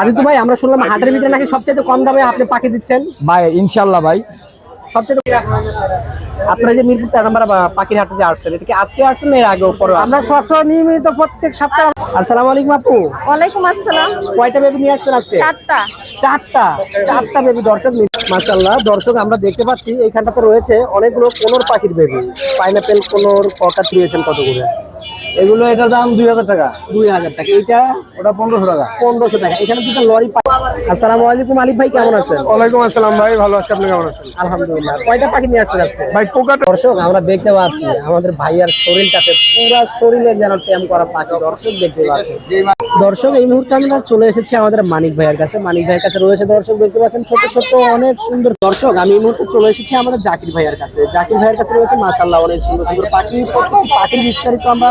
আদিত্য ভাই আমরা শুনলাম হাটের ভিতরে নাকি সবচেয়ে কম দামে আপনি পাখি দিচ্ছেন? ভাই ইনশাল্লাহ ভাই। সবচেয়ে আপনারা যে মিরপুর তেরো নম্বর পাখির হাটে যে আসছেন এটা কি আজকে আসছেন না এর আগেও পরে আমরা সবসময় নিয়মিত প্রত্যেক সপ্তাহে আসসালামু আলাইকুম আপু। ওয়ালাইকুম আসসালাম। কয়টা বেবি নিয়ে আসছেন আজকে? চারটা। চারটা। চারটা বেবি দর্শক দর্শক আমরা দেখতে পাচ্ছি এইখানটাতে রয়েছে অনেকগুলো কোনোর পাখির বেবি পাইনাপেল কোনোর কটা নিয়েছেন কতগুলো? এগুলো এটার দাম দুই হাজার টাকা। দুই হাজার টাকা। এটা ওটা পনেরোশো টাকা। পনেরোশো টাকা। এখানে দুটো লরি আসসালামু আলাইকুম আলিফ ভাই কেমন আছেন? ওয়ালাইকুম আসসালাম ভাই ভালো আছি। আপনি কেমন আছেন? আলহামদুলিল্লাহ। কয়টা পাখি নিয়ে আসছেন আজকে? ভাই পোকা দর্শক আমরা দেখতে পাচ্ছি আমাদের ভাইয়ার শরীরটাতে পুরা শরীরে যেন ট্যাম করা পাখি। দর্শক দেখতে পাচ্ছি। দর্শক এই মুহূর্তে আমরা চলে এসেছি আমাদের মানিক ভাইয়ের কাছে। মানিক ভাইয়ের কাছে রয়েছে দর্শক দেখতে পাচ্ছেন ছোট ছোট অনেক সুন্দর দর্শক আমি এই মুহূর্তে চলে এসেছি আমাদের জাকির ভাইয়ের কাছে। জাকির ভাইয়ের কাছে রয়েছে মাশাল্লাহ অনেক সুন্দর সুন্দর পাখি। পাখির বিস্তারিত আমরা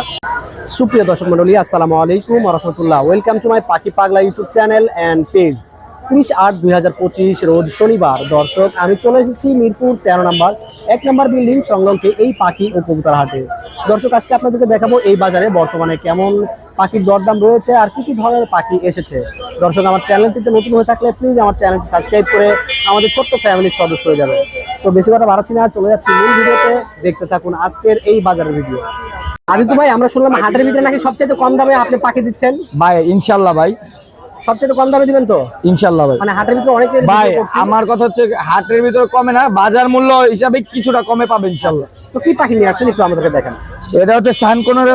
সুপ্রিয় দর্শক মন্ডলী আসসালামু আলাইকুম রহমতুল্লাহ। ওয়েলকাম টু মাই পাখি পাগলা ইউটিউব চ্যানেল অ্যান্ড পেজ ত্রিশ আট দুই রোজ শনিবার। দর্শক, আমি চলে এসেছি মিরপুর তেরো নম্বর, এক নম্বর বিল্ডিং সংলগ্নে এই পাখি ও কবুতর হাটে। দর্শক, আজকে আপনাদেরকে দেখাবো এই বাজারে বর্তমানে কেমন পাখির দরদাম রয়েছে আর কি কি ধরনের পাখি এসেছে। দর্শক, আমার চ্যানেলটিতে নতুন হয়ে থাকলে প্লিজ আমার চ্যানেলটি সাবস্ক্রাইব করে আমাদের ছোট্ট ফ্যামিলির সদস্য হয়ে যাবে। তো বেশি কথা বাড়াচ্ছি না, চলে যাচ্ছি মূল ভিডিওতে। দেখতে থাকুন আজকের এই বাজারের ভিডিও আদিত্য ভাই আমরা শুনলাম হাটের ভিতরে নাকি সবচেয়ে কম দামে আপনি পাখি দিচ্ছেন? ভাই ইনশাল্লাহ ভাই। সবচেয়ে কম দামে দিবেন তো? ইনশাল্লাহ ভাই। মানে হাটের ভিতরে অনেকে ভাই আমার কথা হচ্ছে হাটের ভিতরে কমে না বাজার মূল্য হিসাবে কিছুটা কমে পাবে ইনশাল্লাহ তো কি পাখি নিয়ে আসছেন একটু আমাদেরকে দেখেন। এটা হচ্ছে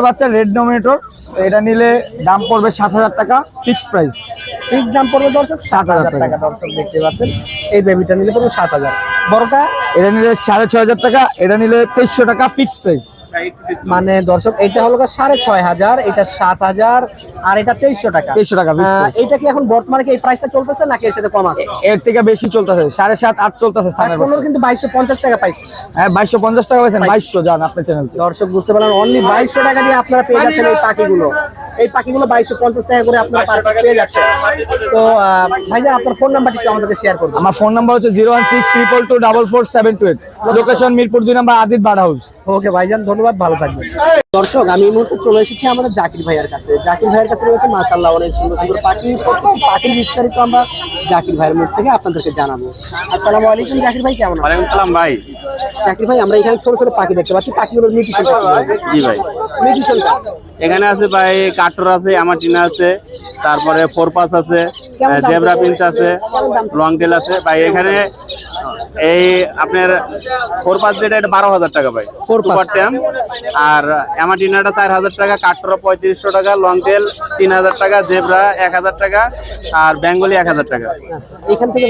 বাচ্চা রেড এটা নিলে দাম পড়বে সাত হাজার টাকা ফিক্সড প্রাইস। ফিক্স দাম পড়বে দর্শক সাত হাজার টাকা দর্শক দেখতে পাচ্ছেন। এই বেবিটা নিলে পড়বে সাত হাজার। বড়টা এটা নিলে সাড়ে ছয় হাজার টাকা এটা নিলে তেইশশো টাকা ফিক্সড প্রাইস মানে দর্শক এটা হলো সাড়ে ছয় হাজার এটা সাত হাজার আর এটা তেইশশো টাকা। 2300 টাকা এটা কি এখন বর্তমানে কি এই প্রাইসটা চলতেছে নাকি এর সাথে কম আছে? এর থেকে বেশি চলতেছে সাড়ে সাত আট চলতেছে পনেরো কিন্তু বাইশশো পঞ্চাশ টাকা পাইছে হ্যাঁ বাইশশো পঞ্চাশ টাকা পাইছেন বাইশশো যান আপনার চ্যানেল দর্শক বুঝতে পারলেন অনলি বাইশশো টাকা দিয়ে আপনারা পেয়ে যাচ্ছেন এই পাখিগুলো। এই পাখিগুলো বাইশশো পঞ্চাশ টাকা করে আপনার পেয়ে যাচ্ছে। তো ভাইজান আপনার ফোন নাম্বারটি একটু আমাদেরকে শেয়ার করবেন আমার ফোন নাম্বার হচ্ছে zero one six triple two double four seven two eight location Mirpur দুই নাম্বার আদিত বাড়া হাউস ওকে ভাইজান ধন্যবাদ ভালো থাকবেন। দর্শক আমি এই মুহূর্তে চলে এসেছি আমাদের জাকির ভাইয়ের কাছে। জাকির ভাইয়ের কাছে রয়েছে মাশাল্লাহ অনেক সুন্দর সুন্দর পাখি। পাখির বিস্তারিত আমরা জাকির ভাইয়ের মুখ থেকে আপনাদেরকে জানাব। আসসালামু আলাইকুম জাকির ভাই কেমন আছেন? ভাই। জাকির ভাই আমরা এখানে ছোট ছোট পাখি দেখতে পাচ্ছি। পাখিগুলোর নিউট্রিশন জি ভাই। নিউট্রিশনটা এখানে আছে ভাই কাটর আছে আমাটিনা আছে তারপরে ফোরপাস আছে জেব্রা পড়বে? আছে লং টেল আছে। ভাই এখানে এই আপনার ফোরপাস যেটা এটা বারো হাজার টাকা ভাই। Pass। সুপার ট্যাম আর অ্যামাটিনাটা চার হাজার টাকা কাটর পঁয়ত্রিশশো টাকা লং টেল তিন হাজার টাকা জেব্রা এক হাজার টাকা আর বেঙ্গলি এক হাজার টাকা। আচ্ছা এখান থেকে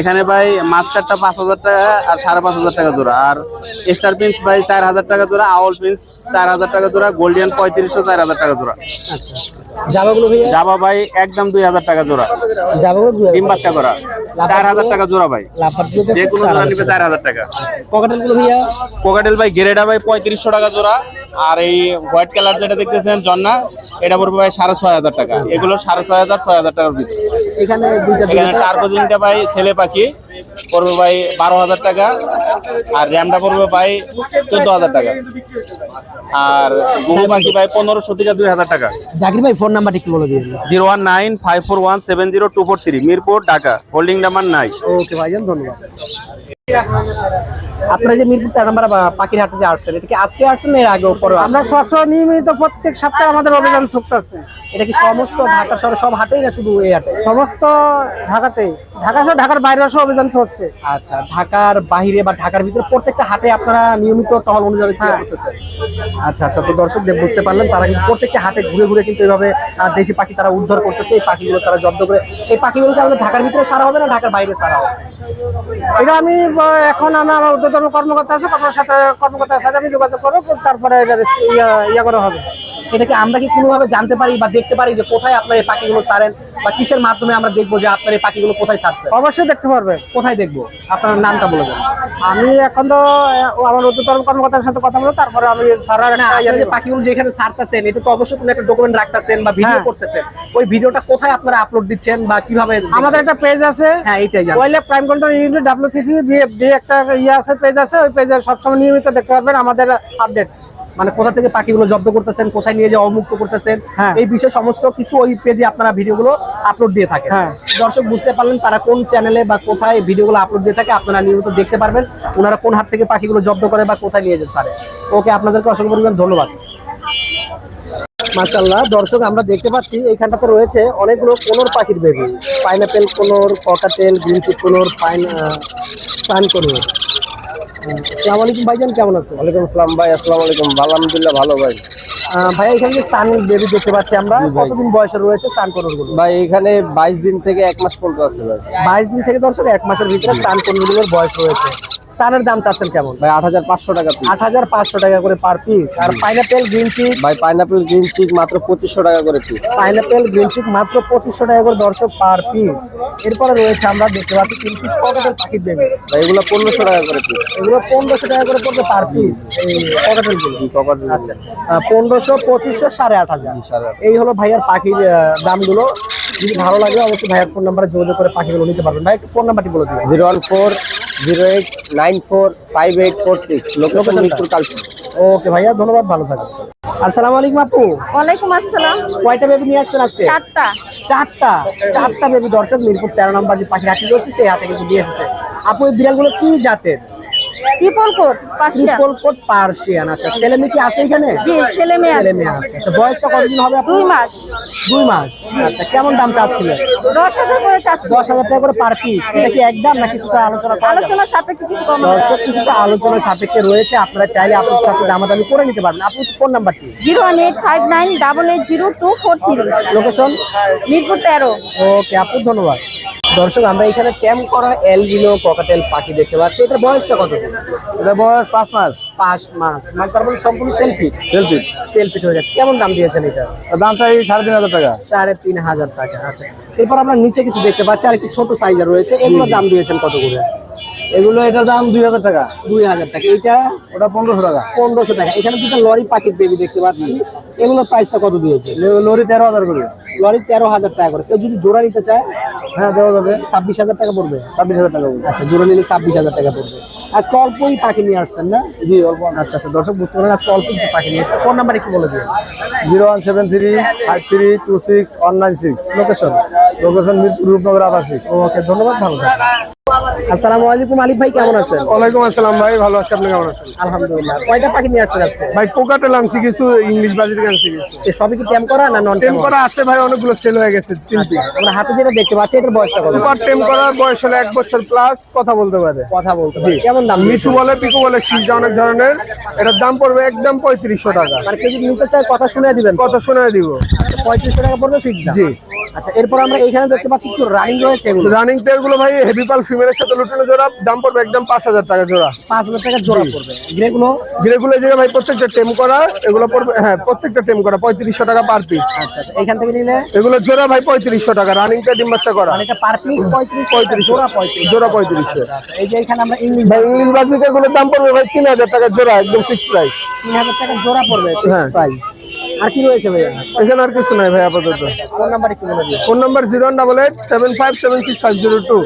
এখানে ভাই মাস্টারটা পাঁচ হাজার টাকা আর সাড়ে পাঁচ হাজার টাকা জোড়া। আর স্টার পিন্স ভাই চার হাজার টাকা জোড়া আউল পিন্স চার হাজার টাকা জোড়া গোল্ডিয়ান পঁয়ত্রিশশো চার হাজার টাকা জোড়া। জামাগুলো ভাই জামা ভাই একদম দুই হাজার টাকা জোড়া। জামাগুলো দুই ডিম বাচ্চা করা। চার হাজার টাকা জোড়া ভাই। লাফারগুলো যে কোনো জোড়া নিবে চার হাজার টাকা। কোকাটেলগুলো ভাইয়া? কোকাটেল ভাই গ্রেডা ভাই পঁয়ত্রিশশো টাকা জোড়া। আর এই হোয়াইট কালার যেটা দেখতেছেন জন্না এটা পড়বে ভাই সাড়ে ছয় হাজার টাকা। এগুলো সাড়ে ছয় হাজার ছয় হাজার টাকার ভিতরে। এখানে এখানে ভাই ছেলে পাখি পড়বে ভাই বারো হাজার টাকা। আর র্যামটা পড়বে ভাই চোদ্দ হাজার টাকা। আর গুগু পাখি ভাই পনেরোশো থেকে দুই হাজার টাকা। জাকির ভাই ফোন নাম্বারটি একটু বলে দিন zero one nine five four one seven zero two four three Mirpur Dhaka. Holding number নাই। ওকে ভাইজান ধন্যবাদ। আপনারা যে মিরপুর তেরো নম্বর পাখির হাটে যে আসছেন এটা কি আজকে আসছেন এর আগেও পরে আমরা সবসময় নিয়মিত প্রত্যেক সপ্তাহে আমাদের অভিযান চলতেছে। এটা কি সমস্ত ঢাকা শহরে সব হাটেই না শুধু এই হাটে? সমস্ত ঢাকাতে ঢাকা সহ ঢাকার বাইরে সহ অভিযান চলছে। আচ্ছা ঢাকার বাইরে বা ঢাকার ভিতরে প্রত্যেকটা হাটে আপনারা নিয়মিত টহল অনুযায়ী ক্রিয়া করতেছেন। আচ্ছা আচ্ছা তো দর্শকদের বুঝতে পারলেন তারা কিন্তু প্রত্যেকটা হাটে ঘুরে ঘুরে কিন্তু এইভাবে দেশি পাখি তারা উদ্ধার করতেছে এই পাখিগুলো তারা জব্দ করে এই পাখিগুলোকে আমাদের ঢাকার ভিতরে সারা হবে না ঢাকার বাইরে সারা হবে? এটা আমি এখন আমি আমার উদ্যোতন কর্মকর্তা আছে কর্মকর্তার সাথে কর্মকর্তার সাথে আমি যোগাযোগ করব তারপরে ইয়া করা হবে। এটা কি আমরা কি কোনোভাবে জানতে পারি বা দেখতে পারি যে কোথায় আপনার এই পাখিগুলো ছাড়েন বা কিসের মাধ্যমে আমরা দেখব যে আপনার এই পাখিগুলো কোথায় ছাড়ছে অবশ্যই দেখতে পারবে। কোথায় দেখব? আপনার নামটা বলে দেন। আমি এখন তো আমার উদ্যোতন কর্মকর্তার সাথে কথা বলব তারপরে আমি সারার ইয়া যে পাখিগুলো যেখানে ছাড়তেছেন এটা তো অবশ্যই কোনো একটা ডকুমেন্ট রাখতেছেন বা ভিডিও হ্যাঁ। করতেছেন। ওই ভিডিওটা কোথায় আপনারা আপলোড দিচ্ছেন বা কীভাবে আমাদের একটা পেজ আছে। হ্যাঁ এইটাই wild prime control unit WCC একটা ইয়ে আছে পেজ আছে ওই পেজে সবসময় নিয়মিত দেখতে পারবেন আমাদের আপডেট মানে কোথা থেকে পাখিগুলো জব্দ করতেছেন কোথায় নিয়ে যাওয়া অমুক্ত করতেছেন হ্যাঁ। এই বিষয়ে সমস্ত কিছু ওই পেজে আপনারা ভিডিওগুলো আপলোড দিয়ে থাকেন। হ্যাঁ। দর্শক বুঝতে পারলেন তারা কোন চ্যানেলে বা কোথায় ভিডিওগুলো আপলোড দিয়ে থাকে আপনারা নিয়মিত দেখতে পারবেন ওনারা কোন হাত থেকে পাখিগুলো জব্দ করে বা কোথায় নিয়ে যেতে পারে ওকে আপনাদেরকে অসংখ্য পরিমাণ ধন্যবাদ। মাশাল্লাহ দর্শক আমরা দেখতে পাচ্ছি এইখানটাতে রয়েছে অনেকগুলো কোনোর পাখির baby pineapple conure cockatiel green cheek conure pine sun conure. আসসালামু আলাইকুম ভাইজান কেমন আছেন? ওয়ালাইকুম আসসালাম ভাই আসসালামু আলাইকুম। আলহামদুলিল্লাহ ভালো ভাই। আহ, ভাইয়া এখানে যে সান বেবি দেখতে পাচ্ছি আমরা কতদিন বয়সে রয়েছে সান কোনোর ভাই এখানে বাইশ দিন থেকে এক মাস পর্যন্ত আছে ভাই। বাইশ দিন থেকে দর্শক এক মাসের ভিতরে সান কোনোর বয়স রয়েছে। সানের দাম চাচ্ছেন কেমন? ভাই আট হাজার পাঁচশো টাকা আট হাজার পাঁচশো টাকা করে পার পিস আর পাইনাপেল গ্রিন চিপ ভাই পাইনাপেল গ্রিন চিক মাত্র পঁচিশশো টাকা করে পিস পাইনাপেল গ্রিন চিক মাত্র পঁচিশশো টাকা করে দর্শক পার পিস এরপরে রয়েছে আমরা দেখতে পাচ্ছি তিন পিস পকেটের পাখির বেবি ভাই এগুলো পনেরোশো টাকা করে পিস এগুলো পনেরোশো টাকা করে পড়বে পার পিস এই পকেটেরগুলো। আচ্ছা। পনেরোশো পঁচিশশো সাড়ে আট হাজার। এই হলো ভাইয়ার পাখির দামগুলো। যদি ভালো লাগে অবশ্যই ভাইয়ার ফোন নাম্বারে যোগাযোগ করে পাখিগুলো নিতে পারবেন। ভাই ফোন নাম্বারটি বলে দিবেন zero one four zero eight nine four five eight four six location okay ভাইয়া ধন্যবাদ ভালো থাকবেন আসসালামু আলাইকুম আপু। ওয়ালাইকুম আসসালাম। কয়টা বেবি নিয়ে আসছেন আজকে? চারটা। চারটা? চারটা বেবি দর্শক মিরপুর তেরো নম্বর যে পাখি হাতি রয়েছে সেই হাতে কিন্তু দিয়ে এসেছে। আপু এই বিড়ালগুলো কি জাতের? Triple coat triple coat Persian আচ্ছা ছেলে মেয়ে কি আছে এখানে? জি ছেলে মেয়ে ছেলে আছে। মেয়ে আছে। আচ্ছা বয়সটা কতদিন হবে দুই মাস। দুই মাস। আচ্ছা কেমন দাম চাচ্ছিলেন? দশ হাজার করে চাচ্ছি। দশ হাজার টাকা করে পার পিস এটা কি একদম না কিছুটা আলোচনা আলোচনা সাপেক্ষে কিছু কম দর্শক কিছুটা আলোচনা সাপেক্ষে রয়েছে। আপনারা চাইলে আপনার সাথে দামাদামি করে নিতে পারবেন। আপনি ফোন নাম্বারটি zero one eight five nine double eight zero two four three. Location Mirpur তেরো। ওকে আপু ধন্যবাদ। দর্শক আমরা এখানে ক্যাম্প করা এলবিনো ককাটেল পাখি দেখতে পাচ্ছি। এটার বয়সটা কত? এটা বয়স পাঁচ মাস। পাঁচ মাস। মানে তারপরে সম্পূর্ণ সেলফি সেলফি সেলফি হয়ে গেছে। কেমন দাম দিয়েছেন এটা? দাম চাই সাড়ে তিন হাজার টাকা। সাড়ে তিন হাজার টাকা আচ্ছা। এরপর আমরা নিচে কিছু দেখতে পাচ্ছি আর একটু ছোট সাইজের রয়েছে। এগুলোর দাম দিয়েছেন কত করে? এগুলো এটার দাম দুই হাজার টাকা। দুই হাজার টাকা। এটা ওটা পনেরোশো টাকা। পনেরোশো টাকা। এখানে দুটো লরি পাখির বেবি দেখতে পাচ্ছি। এগুলোর প্রাইসটা কত দিয়েছে? লরি তেরো হাজার করে। লরি তেরো হাজার টাকা করে। কেউ যদি জোড়া নিতে চায় হ্যাঁ দেওয়া যাবে। ছাব্বিশ হাজার টাকা পড়বে। ছাব্বিশ হাজার টাকা বলব আচ্ছা জোড়া নিলে ছাব্বিশ হাজার টাকা পড়বে। আজকে অল্পই পাখি নিয়ে আসছেন না? জি অল্প আচ্ছা আচ্ছা দর্শক বুঝতে পারেন আজকে অল্প কিছু পাখি নিয়ে আসছে। ফোন নাম্বার একটু বলে দিন। Zero one seven three five three two six one nine six. Location location Rupnagar আবাসী okay ধন্যবাদ ভালো থাকবেন। আসসালামু আলাইকুম আলিফ ভাই কেমন আছেন? ওয়ালাইকুম আসসালাম ভাই ভালো আছি। আপনি কেমন আছেন? আলহামদুলিল্লাহ। কয়টা পাখি নিয়ে আসছেন আজকে? ভাই আনছি কিছু ইংলিশ আনছি কিছু। সবই কি টেম করা না নন টেম করা আছে ভাই অনেকগুলো সেল হয়ে গেছে তিন পিস আমরা হাতে যেটা দেখতে পাচ্ছি এটার বয়সটা কত? সুপার টেম করার বয়স হলো এক বছর প্লাস কথা বলতে পারে। কথা বলতে পারি। কেমন দাম? মিঠু বলে পিকু বলে সিজা অনেক ধরনের। এটার দাম পড়বে একদম পঁয়ত্রিশশো টাকা। মানে যদি নিতে চায় কথা শুনে দিবেন কত শোনা দিব। পঁয়ত্রিশশো টাকা পড়বে ফিক্স দাম। জি। আচ্ছা এরপর আমরা এখানে দেখতে পাচ্ছি কিছু রানিং রয়েছে রানিং টেরগুলো ভাই হেভি পাল ফিমেলের সাথে লুটানো জোড়া দাম পড়বে একদম পাঁচ হাজার টাকা জোড়া। পাঁচ হাজার টাকা জোড়া পড়বে। গ্রেগুলো গ্রেগুলো যে ভাই প্রত্যেকটা টেম করা এগুলো পড়বে হ্যাঁ প্রত্যেকটা টেম করা পঁয়ত্রিশশো টাকা পার পিস আচ্ছা আচ্ছা এখান থেকে নিলে? এগুলো জোড়া ভাই পঁয়ত্রিশশো টাকা রানিং টা ডিম বাচ্চা করা। মানে এটা পার পিস পঁয়ত্রিশ পঁয়ত্রিশ জোড়া পঁয়ত্রিশ জোড়া পঁয়ত্রিশশো। আচ্ছা, এই যে এখানে আমরা ইংলিশ ভাই ইংলিশ বাজিকা গুলোর দাম পড়বে ভাই তিন হাজার টাকা জোড়া একদম ফিক্স প্রাইস তিন হাজার টাকা জোড়া পড়বে হ্যাঁ। প্রাইস আর কি রয়েছে ভাইয়া? এখানে আর কিছু নাই ভাই আপাতত। ফোন নাম্বার একটু বলে দিন phone number zero double eight seven five seven six five zero two.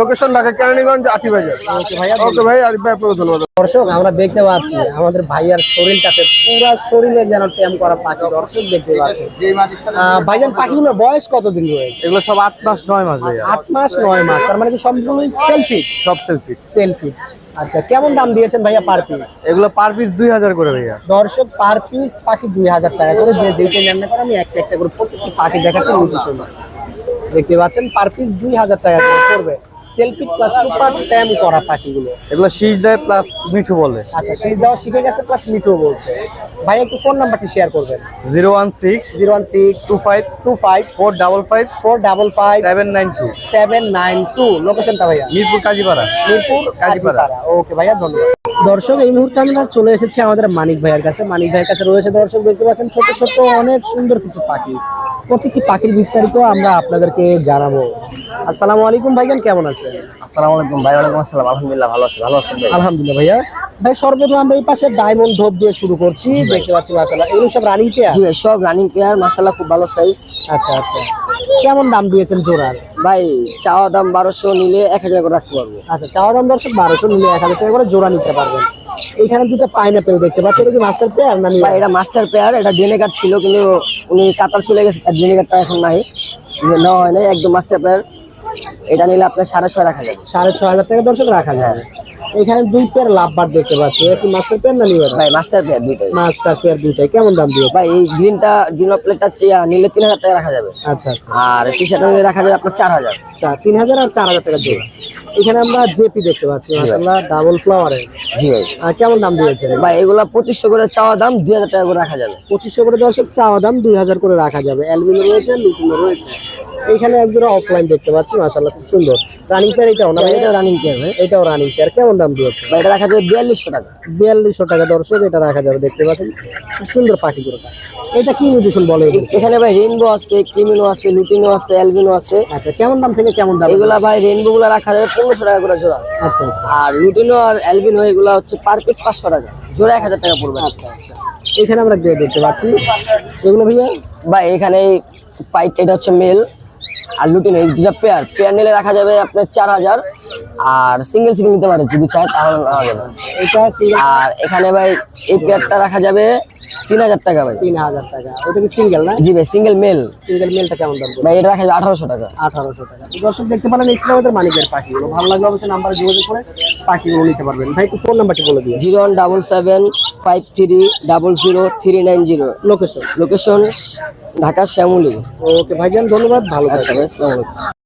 Location Dhaka Keraniganj Aati Bazar okay ভাইয়া ওকে ভাই আরিফ ভাই আপনাকে ধন্যবাদ। দর্শক আমরা দেখতে পাচ্ছি আমাদের ভাইয়ার শরীরটাতে পুরা শরীরে যেন ট্যাম করা পাখি দর্শক দেখতে পাচ্ছি ভাইজান পাখিগুলোর বয়স কতদিন রয়েছে? এগুলো সব আট মাস নয় মাস ভাইয়া। আট মাস নয় মাস তার মানে কি সম্পূর্ণ সেলফি সব সেলফি সেলফি আচ্ছা কেমন দাম দিয়েছেন ভাইয়া পার পিস এগুলো পার পিস দুই হাজার করে ভাইয়া। দর্শক পার পিস পাখি দুই হাজার টাকা করে যে যেইটা জানতে করে আমি একটা একটা করে প্রত্যেকটি পাখি দেখাচ্ছি দেখতে পাচ্ছেন পার পিস দুই হাজার টাকা করে পড়বে। সেলফি প্লাস সুপার ট্যাম করা পাখিগুলো। এগুলো শীষ দেয় প্লাস মিঠু বলে। আচ্ছা শেষ দেওয়া শিখে গেছে প্লাস মিঠু বলছে। ভাই একটু ফোন নাম্বারটি শেয়ার করবেন। Zero one six zero one six two five two five four double five four double five seven nine two seven nine two লোকেশনটা ভাইয়া। মিরপুর কাজীপাড়া। মিরপুর কাজীপাড়া। ওকে ভাইয়া ধন্যবাদ। দর্শক এই মুহূর্তে আমরা চলে এসেছি আমাদের মানিক ভাইয়ের কাছে। মানিক ভাইয়ের কাছে রয়েছে দর্শক দেখতে পাচ্ছেন ছোট ছোট অনেক সুন্দর কিছু পাখি। প্রত্যেকটি পাখির বিস্তারিত আমরা আপনাদেরকে জানাব। আসসালামু আলাইকুম ভাইজান কেমন আছেন? আসসালামু আলাইকুম ভাই ওয়ালাইকুম আসসালাম। আলহামদুলিল্লাহ ভালো আছি ভালো আছেন ভাই? আলহামদুলিল্লাহ ভাইয়া। ভাই সর্বপ্রথম আমরা এই পাশে ডায়মন্ড ধোপ দিয়ে শুরু করছি দেখতে পাচ্ছি মাশাআল্লাহ। এগুলো সব রানিং পেয়ার জি সব রানিং পেয়ার মাসাল্লাহ খুব ভালো সাইজ আচ্ছা আচ্ছা। কেমন দাম দিয়েছেন জোড়ার? ভাই চাওয়া দাম বারোশো নিলে এক হাজার করে রাখতে পারব। আচ্ছা চাওয়া দাম দর্শক বারোশো নিলে এক হাজার টাকা করে জোড়া নিতে পারবেন। এখানে দুটো পাইনাপেল দেখতে পাচ্ছি এটা কি মাস্টার পেয়ার না ভাই এটা মাস্টার পেয়ার এটা কার্ড ছিল কিন্তু উনি কাতার চলে গেছে তার ডেনে কার্ডটা এখন নাই। নেওয়া হয় নাই একদম মাস্টার পেয়ার এটা নিলে আপনার সাড়ে ছয় রাখা যাবে। সাড়ে ছয় হাজার টাকা দর্শক রাখা যাবে। এখানে দুই পেয়ার লাভবার দেখতে পাচ্ছি। কি মাস্টার পেয়ার না নিবে ভাই মাস্টার পেয়ার দুইটাই। মাস্টার পেয়ার দুইটাই। কেমন দাম দিয়েছে? ভাই এই গ্রিনটা গ্রিন প্লেটটা নিলে তিন হাজার টাকা রাখা যাবে। আচ্ছা আচ্ছা। আর টি শার্টটা নিলে রাখা যাবে আপনার চার হাজার। চার তিন হাজার আর চার হাজার টাকা জোড়া এখানে আমরা জেপি দেখতে পাচ্ছি মাসাল্লাহ ডাবল ফ্লাওয়ারের জি ভাই। আর কেমন দাম দিয়েছেন ভাই এগুলা পঁচিশশো করে চাওয়া দাম দুই হাজার টাকা করে রাখা যাবে। পঁচিশশো করে দর্শক চাওয়া দাম দুই হাজার করে রাখা যাবে। অ্যালবিনো রয়েছে লুটিনো রয়েছে। এখানে একজোড়া অফলাইন দেখতে পাচ্ছি মাসাল্লাহ খুব সুন্দর। রানিং পেয়ার এটাও না? এটা রানিং পেয়ার এটাও রানিং পেয়ার কেমন দাম দিয়েছে? এটা রাখা যাবে বিয়াল্লিশশো টাকা। বিয়াল্লিশশো টাকা দর্শক এটা রাখা যাবে দেখতে পাচ্ছেন। খুব সুন্দর পাখি জোড়াটা। এটা কি মিউটেশন বলে এখানে ভাই রেইনবো আছে ক্রিমিনো আছে লুটিনো আছে অ্যালবিনো আছে। আচ্ছা কেমন দাম থেকে কেমন দাম? এগুলা ভাই রেইনবো গুলা রাখা যাবে পনেরোশো টাকা করে জোড়া। আচ্ছা আচ্ছা। আর লুটিনো আর অ্যালবিনো এগুলা হচ্ছে পার পিস পাঁচশো টাকা। জোড়া এক হাজার টাকা পড়বে। আচ্ছা আচ্ছা। এখানে আমরা দেখতে পাচ্ছি। এগুলো ভাইয়া? ভাই এখানে পাইট এটা হচ্ছে মেল আর লুটিনো এই দুটা পেয়ার পেয়ার নিলে রাখা যাবে আপনার চার হাজার। আর সিঙ্গেল সিঙ্গেল নিতে পারে যদি চায় তাহলে নেওয়া যাবে। আর এখানে ভাই এই পেয়ারটা রাখা যাবে তিন হাজার টাকা ভাই। তিন হাজার টাকা। ওটা কি সিঙ্গেল না? জি ভাই সিঙ্গেল মেল সিঙ্গেল মেলটা কেমন দাম ভাই এটা রাখা আঠারোশো টাকা। আঠারোশো টাকা। দর্শক দেখতে পারেন এই ছিল আমাদের মানিকের পাখিগুলো। ভালো লাগলে অবশ্যই নাম্বারে যোগাযোগ করে পাখিগুলো নিতে পারবেন। ভাই একটু ফোন নাম্বারটি বলে দিয়ে zero one double seven five three double zero three nine zero. Location location Dhaka Shyamoli. Okay ভাইজান ধন্যবাদ। ভালো আচ্ছা থাকবেন। ভাই আসসালামু আলাইকুম।